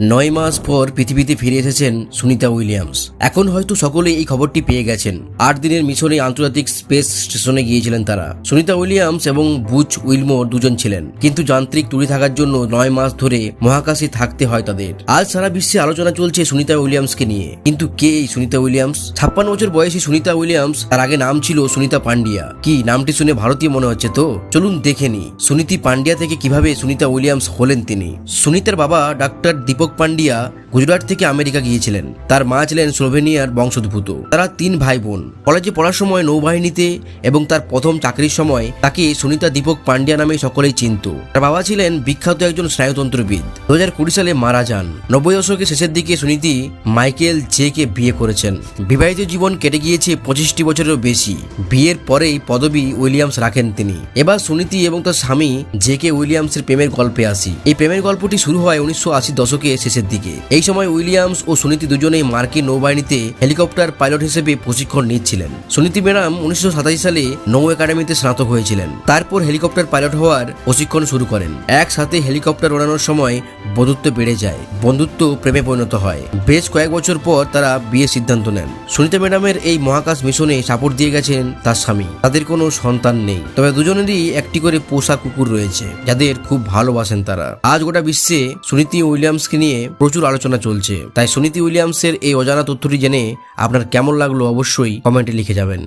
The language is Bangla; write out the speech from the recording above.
নয় মাস পর পৃথিবীতে ফিরে এসেছেন সুনিতা উইলিয়ামস। এখন হয়তো সকলে এই খবরটি পেয়ে গেছেন। আট দিনের মিশনে আন্তর্জাতিক স্পেস স্টেশনে গিয়েছিলেন তারা। সুনিতা উইলিয়ামস এবং বুচ উইলমোর দুজন ছিলেন। কিন্তু যান্ত্রিক ত্রুটি থাকার জন্য নয় মাস ধরে মহাকাশে থাকতে হয় তাদের। আজ সারা বিশ্বে আলোচনা চলছে সুনিতা উইলিয়ামসকে নিয়ে। কিন্তু কে এই সুনিতা উইলিয়ামস? ছাপ্পান্ন বছর বয়সী সুনিতা উইলিয়ামস, তার আগে নাম ছিল সুনিতা পান্ডিয়া কি, নামটি শুনে ভারতীয় মনে হচ্ছে তো? চলুন দেখে নি সুনীতি পান্ডিয়া থেকে কীভাবে সুনিতা উইলিয়ামস হলেন তিনি? সুনিতার বাবা ডাক্তার দীপক পান্ডিয়া গুজরাট থেকে আমেরিকা গিয়েছিলেন। তার মা ছিলেন স্লোভেনিয়ার বংশোদ্ভূত। তারা তিন ভাই বোন কলেজে পড়ার সময় নৌবাহিনীতে এবং তার প্রথম চাকরির সময় তাকে সুনিতা দীপক পান্ডিয়া নামে সকলেই চিনত। তার বাবা ছিলেন বিখ্যাত একজন স্নায়ুতন্ত্রবিদ। দু হাজার কুড়ি সালে মারা যান। নব্বই দশকের শেষের দিকে সুনীতি মাইকেল জে কে বিয়ে করেছেন। বিবাহিত জীবন কেটে গিয়েছে পঁচিশটি বছরেরও বেশি। বিয়ের পরেই পদবী উইলিয়ামস রাখেন তিনি। এবার সুনীতি এবং তার স্বামী জে কে উইলিয়ামসের প্রেমের গল্পে আসি। এই প্রেমের গল্পটি শুরু হয় উনিশশো আশি দশকের শেষের দিকে। এই সময় উইলিয়ামস ও সুনীতি দুজনেই মার্কিন নৌবাহিনীতে হেলিকপ্টার পাইলট হিসেবে প্রশিক্ষণ নিচ্ছিলেন। সুনীতি ম্যাডাম উনিশশো সাতাশি সালে নৌ একাডেমিতে স্নাতক হয়েছিলেন। তারপর হেলিকপ্টার পাইলট হওয়ার প্রশিক্ষণ শুরু করেন। একসাথে হেলিকপ্টার ওড়ানোর সময় বন্ধুত্ব বেড়ে যায়, বন্ধুত্ব প্রেমে পরিণত হয়। বেশ কয়েক বছর পর তারা বিয়ের সিদ্ধান্ত নেন। সুনীতা ম্যাডামের এই মহাকাশ মিশনে সাপোর্ট দিয়ে গেছেন তার স্বামী। তাদের কোনো সন্তান নেই। তবে দুজনেরই একটি করে পোষা কুকুর রয়েছে, যাদের খুব ভালোবাসেন তারা। আজ গোটা বিশ্বে সুনীতি উইলিয়ামসকে নিয়ে প্রচুর আলোচনা চলছে। তাই সুনীতি উইলিয়ামসের এই অজানা তথ্যটি জেনে আপনার কেমন লাগল অবশ্যই কমেন্টে লিখে যাবেন।